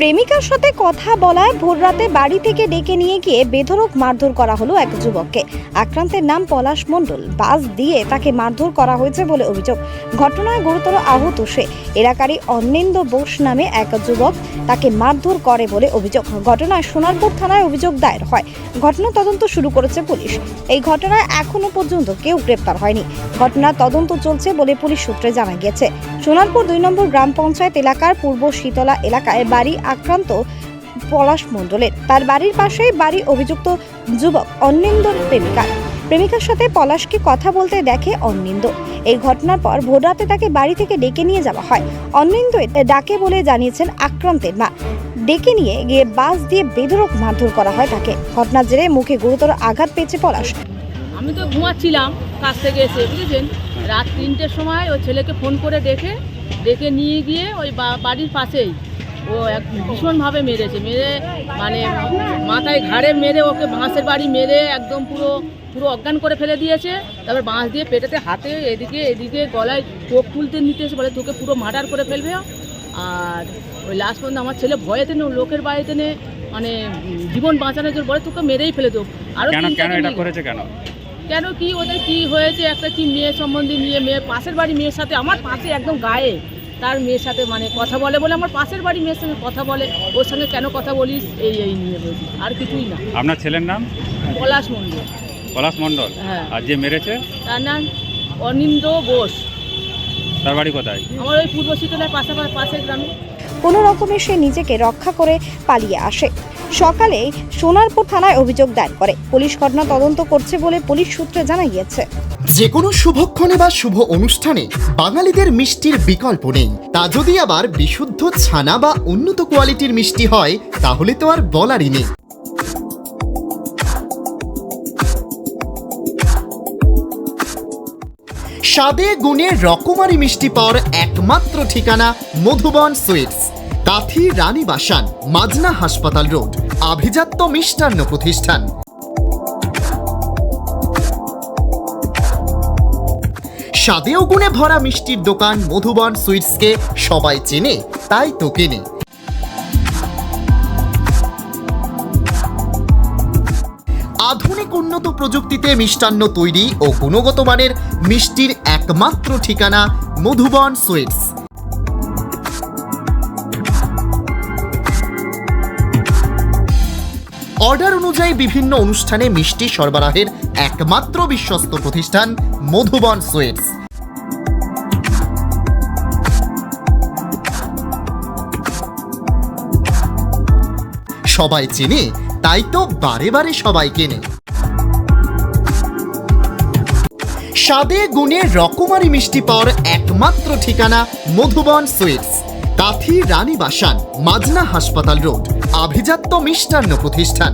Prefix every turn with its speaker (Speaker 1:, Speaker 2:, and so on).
Speaker 1: প্রেমিকার সাথে কথা বলায় ভোররাতে বাড়ি থেকে ডেকে নিয়ে গিয়ে বেধড়ক মারধর করা হলো এক যুবককে। আক্রান্তের নাম পলাশ মণ্ডল। বাস দিয়ে তাকে মারধর করা হয়েছে বলে অভিযোগ। ঘটনায় গুরুতর আহত সে। এলাকারই অন্নিন্দ বোস নামে এক যুবক তাকে মারধর করে বলে অভিযোগ। ঘটনায় সোনারপুর থানায় অভিযোগ দায়ের হয়। ঘটনা তদন্ত শুরু করেছে পুলিশ। এই ঘটনায় এখনও পর্যন্ত কেউ গ্রেপ্তার হয়নি। ঘটনার তদন্ত চলছে বলে পুলিশ সূত্রে জানা গিয়েছে। সোনারপুর দুই নম্বর গ্রাম পঞ্চায়েত এলাকার পূর্ব শীতলা এলাকায় বাড়ি আক্রান্ত পলাশ মণ্ডলের। তার বাড়ির পাশেই বাড়ি অভিযুক্ত যুবক অন্নিন্দর প্রেমিকার প্রেমিকার সাথে পলাশকে কথা বলতে দেখে অন্নিন্দ এই ঘটনার পর ভোররাতে তাকে বাড়ি থেকে ডেকে নিয়ে যাওয়া হয়। অন্নিন্দ ডাকে বলে জানিয়েছেন আক্রান্তের মা। ডেকে নিয়ে গিয়ে বাস দিয়ে বেধড়ক মারধর করা হয় তাকে। ঘটনার জেরে মুখে গুরুতর আঘাত পেয়েছে পলাশ।
Speaker 2: আমি তো ঘুমাচ্ছিলাম কাজ থেকে এসে বুঝেছেন? রাত তিনটের সময় ওই ছেলেকে ফোন করে ডেকে ডেকে নিয়ে গিয়ে ওই বা- বাড়ির পাশেই ও এক ভীষণভাবে মেরেছে মেরে মানে মাথায় ঘাড়ে মেরে ওকে বাঁশের বাড়ি মেরে একদম পুরো পুরো অজ্ঞান করে ফেলে দিয়েছে। তারপর বাঁশ দিয়ে পেটেতে হাতে এদিকে এদিকে গলায় চোখ তুলতে নিতে এসে বলে তোকে পুরো মার্ডার করে ফেলবে। আর ওই লাস্ট পর্যন্ত আমার ছেলে ভয়েতে নে লোকের বাড়িতে নে মানে জীবন বাঁচানোর জন্য বলে তোকে মেরেই ফেলে দেবো। আরও
Speaker 3: কেন এটা করেছে কেন?
Speaker 2: কেন কি ওদের কি হয়েছে? একটা কি মেয়ে সম্বন্ধে নিয়ে মেয়ে পাশের বাড়ি মেয়ের সাথে আমার পাশে একদম গায়ে। তার মেয়ের সাথে মানে কথা বলে বলে আমার পাশের বাড়ি মেয়ের সঙ্গে কথা বলে ওর সঙ্গে কেন কথা বলিস এই এই নিয়ে বলছি আর কিছুই না।
Speaker 3: আপনার ছেলের নাম?
Speaker 2: পলাশ মন্ডল
Speaker 3: পলাশ মণ্ডল।
Speaker 2: হ্যাঁ।
Speaker 3: আর যে মেরেছে?
Speaker 2: তার নাম অনিন্দ বোস।
Speaker 3: তার বাড়ি কোথায়?
Speaker 2: আমার ওই পূর্ব শীতলের পাশাপাশি পাশের গ্রামে।
Speaker 1: কোনো রকমে সে নিজেকে রক্ষা করে পালিয়ে আসে। সকালে সোনারপুর থানায় অভিযোগ দায়ের করে। পুলিশ ঘটনা তদন্ত করছে বলে পুলিশ সূত্রে জানা গিয়েছে।
Speaker 4: যে কোনো শুভক্ষণে বা শুভ অনুষ্ঠানে বাঙালিদের মিষ্টির বিকল্প নেই। তা যদি আবার বিশুদ্ধ ছানা বা উন্নত কোয়ালিটির মিষ্টি হয়, তাহলে তো আর বলারই নেই। স্বাদে গুণে রকমারি মিষ্টি পাওয়ার একমাত্র ঠিকানা মধুবন সুইটস। কাথি রানী বাসান, মাজনা হাসপাতাল রোড, আভিজাত্য মিষ্টান্ন প্রতিষ্ঠান। স্বাদে ও গুণে ভরা মিষ্টির দোকান মধুবন সুইটসকে সবাই চেনে, তাই তো কেনে। আধুনিক উন্নত প্রযুক্তিতে মিষ্টান্ন তৈরি ও গুণগত মানের মিষ্টির একমাত্র ঠিকানা মধুবন সুইটস। অর্ডার অনুযায়ী বিভিন্ন অনুষ্ঠানে মিষ্টি সরবরাহের একমাত্র বিশ্বস্ত প্রতিষ্ঠান মধুবন সুইটস। সবাই চেনে, তাই তো বারে বারে সবাই কেনে। স্বাদে গুণে রকমারি মিষ্টি পাওয়ার একমাত্র ঠিকানা মধুবন সুইটস। কাথি রানী বাসান মাজনা হাসপাতাল রোড আভিজাত্য মিষ্টান্ন প্রতিষ্ঠান।